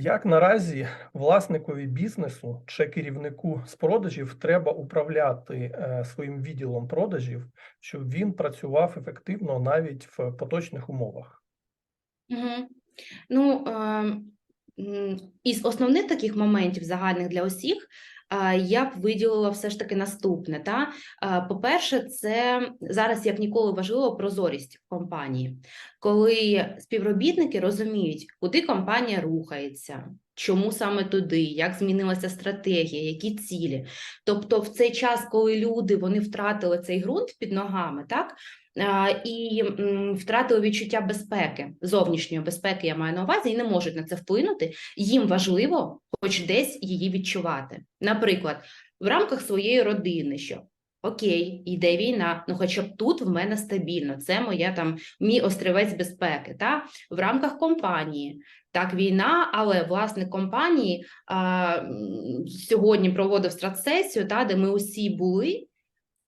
Як наразі власникові бізнесу чи керівнику з продажів треба управляти е, своїм відділом продажів, щоб він працював ефективно навіть в поточних умовах? Угу. Ну, е, м, із основних таких моментів загальних для усіх, я б виділила все ж таки наступне. Та? По-перше, це зараз як ніколи важливо прозорість в компанії, коли співробітники розуміють, куди компанія рухається, чому саме туди, як змінилася стратегія, які цілі. Тобто, в цей час, коли люди вони втратили цей ґрунт під ногами, так і втратили відчуття безпеки, зовнішньої безпеки, я маю на увазі, і не можуть на це вплинути. Їм важливо, хоч десь її відчувати. Наприклад, в рамках своєї родини, що окей, йде війна, ну хоча б тут в мене стабільно, це моя там мій острівець безпеки. Та в рамках компанії. Так, війна, але власник компанії а, сьогодні проводив стратсесію, та де ми усі були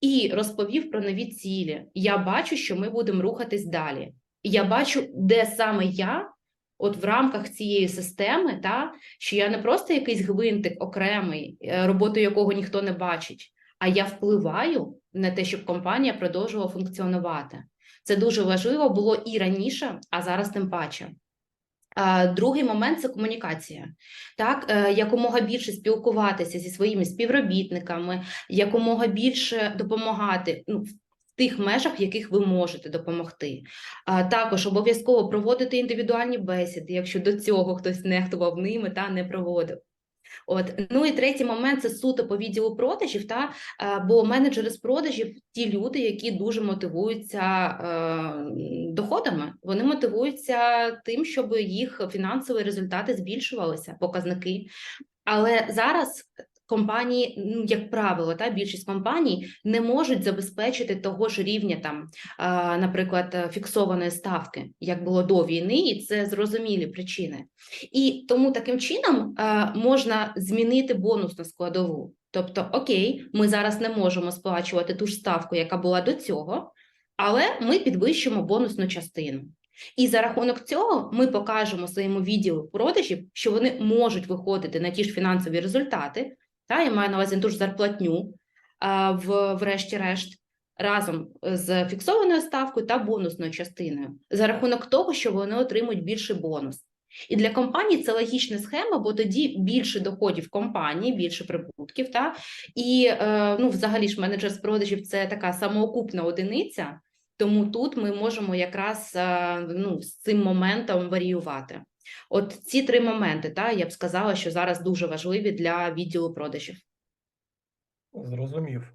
і розповів про нові цілі. Я бачу, що ми будемо рухатись далі. Я бачу, де саме я, от в рамках цієї системи, та що я не просто якийсь гвинтик окремий, е, роботу якого ніхто не бачить, а я впливаю на те, щоб компанія продовжувала функціонувати. Це дуже важливо було і раніше, а зараз тим паче. Другий момент це комунікація. Так, е, якомога більше спілкуватися зі своїми співробітниками, якомога більше допомагати ну, в тих межах, в яких ви можете допомогти. А також обов'язково проводити індивідуальні бесіди, якщо до цього хтось нехтував ними та не проводив. От ну і третій момент це суто по відділу продажів. Та е, бо менеджери з продажів ті люди, які дуже мотивуються е, доходами. Вони мотивуються тим, щоб їх фінансові результати збільшувалися, показники. Але зараз компанії, ну як правило, та більшість компаній не можуть забезпечити того ж рівня там, наприклад, фіксованої ставки, як було до війни, і це зрозумілі причини. І тому таким чином можна змінити бонусну складову. Тобто, окей, ми зараз не можемо сплачувати ту ж ставку, яка була до цього, але ми підвищимо бонусну частину. І за рахунок цього ми покажемо своєму відділу продажів, що вони можуть виходити на ті ж фінансові результати, та я маю на увазі ту ж зарплатню а, в, врешті-решт, разом з фіксованою ставкою та бонусною частиною, за рахунок того, що вони отримують більший бонус. І для компанії це логічна схема, бо тоді більше доходів компанії, більше прибутків. Та? І е, ну, взагалі ж менеджер з продажів це така самоокупна одиниця, тому тут ми можемо якраз е, ну, з цим моментом варіювати. От ці три моменти, та, я б сказала, що зараз дуже важливі для відділу продажів. Зрозумів.